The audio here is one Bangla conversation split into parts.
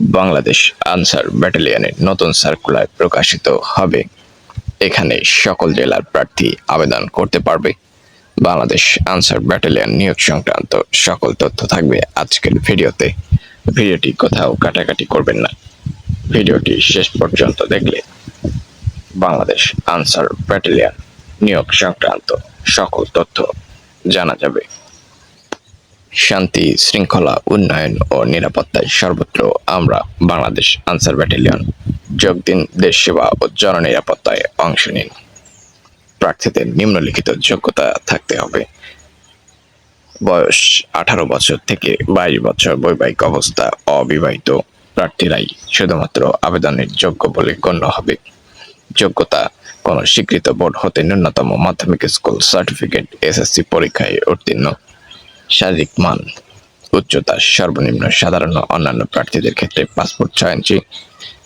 বাংলাদেশ আনসার ব্যাটালিয়নের নতুন সার্কুলার প্রকাশিত হবে। এখানে সকল জেলার প্রার্থী আবেদন করতে পারবে। বাংলাদেশ আনসার ব্যাটালিয়ন নিয়োগ সংক্রান্ত সকল তথ্য থাকবে আজকের ভিডিওতে। ভিডিওটি কোথাও কাটাকাটি করবেন না। ভিডিওটি শেষ পর্যন্ত দেখলে বাংলাদেশ আনসার ব্যাটালিয়ন নিয়োগ সংক্রান্ত সকল তথ্য জানা যাবে। শান্তি, শৃঙ্খলা, উন্নয়ন ও নিরাপত্তায় সর্বত্র আমরা বাংলাদেশ আনসার ব্যাটালিয়ন। যোগ দিন দেশ সেবা ও জননিরাপত্তায় অংশ নিন। প্রার্থীদের নিম্নলিখিত যোগ্যতা থাকতে হবে। বয়স আঠারো বছর থেকে বাইশ বছর বৈবাহিক অবস্থা অবিবাহিত প্রার্থীরাই শুধুমাত্র আবেদনের যোগ্য বলে গণ্য হবে। যোগ্যতা কোনো স্বীকৃত বোর্ড হতে ন্যূনতম মাধ্যমিক স্কুল সার্টিফিকেট, এসএসসি পরীক্ষায় উত্তীর্ণ। শারীরিক মান উচ্চতা সর্বনিম্ন সাধারণ অন্যান্য প্রার্থীদের ক্ষেত্রে পাসপোর্ট ছয় ইঞ্চি,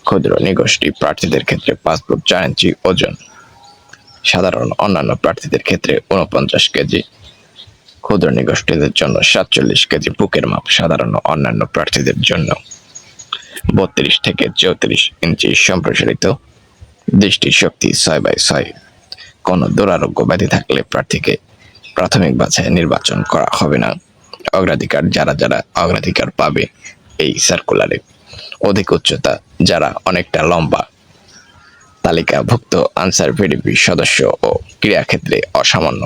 ক্ষুদ্র নিগোষ্ঠী প্রার্থীদের ক্ষেত্রে পাসপোর্ট চার ইঞ্চি ওজন। সাধারণ অন্যান্য প্রার্থীদের ক্ষেত্রে উনপঞ্চাশ কেজি, ক্ষুদ্র নিগোষ্ঠীদের জন্য সাতচল্লিশ কেজি বুকের মাপ সাধারণ অন্যান্য প্রার্থীদের জন্য। বত্রিশ থেকে চৌত্রিশ ইঞ্চি সম্প্রসারিত দৃষ্টি শক্তি ছয় বাই ছয়। কোনো দুরারোগ্য ব্যাধি থাকলে প্রার্থীকে প্রাথমিক বাছাই নির্বাচন করা হবে না। অগ্রাধিকার, যারা যারা অগ্রাধিকার পাবে এই সার্কুলারে অধিক উচ্চতা, যারা অনেকটা লম্বা, তালিকাভুক্ত আনসার ভিডিপি সদস্য ও ক্রীড়াক্ষেত্রে অসামান্য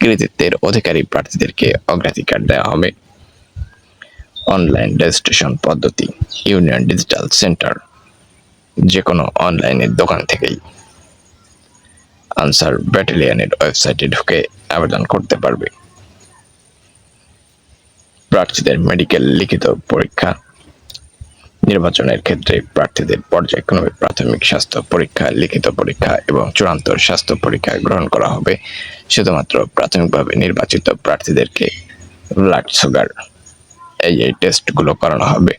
কৃতিত্বের অধিকারী প্রার্থীদেরকে অগ্রাধিকার দেওয়া হবে। অনলাইন রেজিস্ট্রেশন পদ্ধতি ইউনিয়ন ডিজিটাল সেন্টার যে কোনো অনলাইনের দোকান থেকেই আনসার ব্যাটালিয়নের ওয়েবসাইটে ঢুকে আবেদন করতে পারবে। প্রার্থীদের মেডিকেল লিখিত পরীক্ষা। নির্বাচনের ক্ষেত্রে প্রার্থীদের পর্যায়ক্রমে প্রাথমিক স্বাস্থ্য পরীক্ষা, লিখিত পরীক্ষা এবং চূড়ান্ত স্বাস্থ্য পরীক্ষা গ্রহণ করা হবে। শুধুমাত্র প্রাথমিকভাবে নির্বাচিত প্রার্থীদেরকে ব্লাড সুগার এই এই টেস্টগুলো করানো হবে।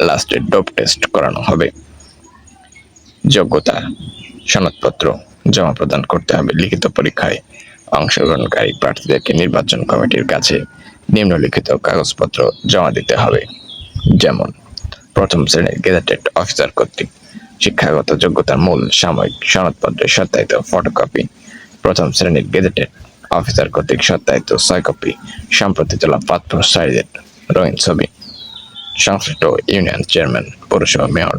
লাস্টে ডোপ টেস্ট করানো হবে। যোগ্যতা, সনদপত্র জমা প্রদান করতে হবে। লিখিত পরীক্ষায় অংশগ্রহণকারী প্রার্থীদেরকে নির্বাচন কমিটির কাছে নিম্নলিখিত কাগজপত্র জমা দিতে হবে। যেমন, প্রথম শ্রেণির গেজেটেড অফিসার কর্তৃক শিক্ষাগত যোগ্যতার মূল সাময়িক সনদপত্রের সত্যায়িত ফটোকপি প্রথম শ্রেণির গেজেটেড অফিসার কর্তৃক সত্যায়িত ছয় কপি সম্প্রতি তোলা পাসপোর্ট সাইজের রঙিন ছবি, সংশ্লিষ্ট ইউনিয়ন চেয়ারম্যান পৌরসভা মেয়র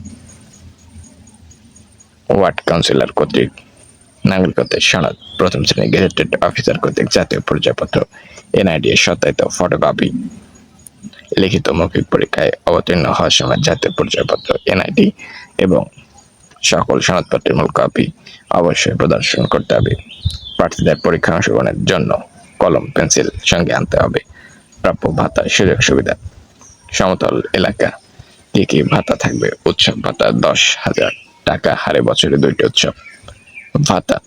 ওয়ার্ড কাউন্সিলর কর্তৃক নাগরিকত্বের সনদ প্রথম শ্রেণি গেজেটেড অফিসার কর্তৃক জাতীয় পরিচয়পত্র এনআইডি এর সত্যায়িত ফটোকপি লিখিত মৌখিক পরীক্ষায় অবতীর্ণ হওয়ার সময় জাতীয় পরিচয়পত্র এনআইডি এবং সকল সনদপত্রের মূল কপি অবশ্যই প্রদর্শন করতে হবে। প্রার্থীদের পরীক্ষা অংশগ্রহণের জন্য কলম, পেন্সিল সঙ্গে আনতে হবে। প্রাপ্য ভাতা সুযোগ সুবিধা। সমতল এলাকা। কি কি ভাতা থাকবে? উৎসব ভাতা দশ হাজার টাকা। হারে বছরে দুইটি উৎসব। ভাতা,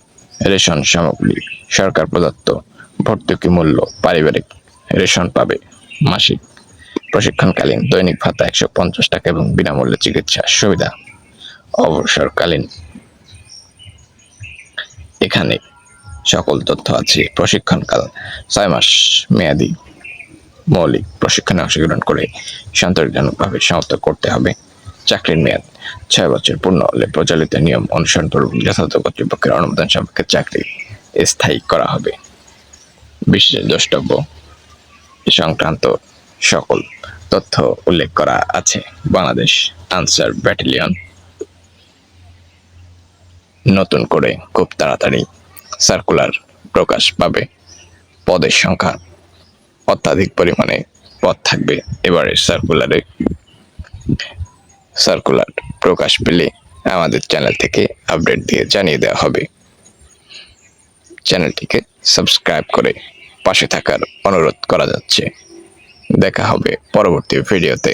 রেশন সামগ্রী, সরকার প্রদত্ত ভর্তুকি মূল্য পারিবারিক রেশন পাবে মাসিক। প্রশিক্ষণকালীন দৈনিক ভাতা একশো পঞ্চাশ টাকা এবং বিনামূল্যে চিকিৎসা সুবিধা অবসরকালীন। এখানে সকল তথ্য আছে। প্রশিক্ষণকাল ছয় মাস মেয়াদি। মৌলিক প্রশিক্ষণে অংশগ্রহণ করে সন্তোষজনকভাবে সমাপ্ত করতে হবে। চাকরির মেয়াদ। ছয় বছর পূর্ণ হলে প্রচলিত নিয়ম অনুসরণ পূর্বক যথাযথ কর্তৃপক্ষের অনুমোদন সাপেক্ষে চাকরি স্থায়ী করা হবে। বিশেষ দ্রষ্টব্য সংক্রান্ত সকল তথ্য উল্লেখ করা আছে। বাংলাদেশ আনসার ব্যাটালিয়ন। নতুন করে খুব তাড়াতাড়ি সার্কুলার প্রকাশ পাবে। পদের সংখ্যা অত্যাধিক পরিমাণে পদ থাকবে। এবারের সার্কুলারে সার্কুলার প্রকাশ পেলে আমাদের চ্যানেল থেকে আপডেট দিয়ে জানিয়ে দেওয়া হবে। চ্যানেলটিকে সাবস্ক্রাইব করে পাশে থাকার অনুরোধ করা যাচ্ছে। দেখা হবে পরবর্তী ভিডিওতে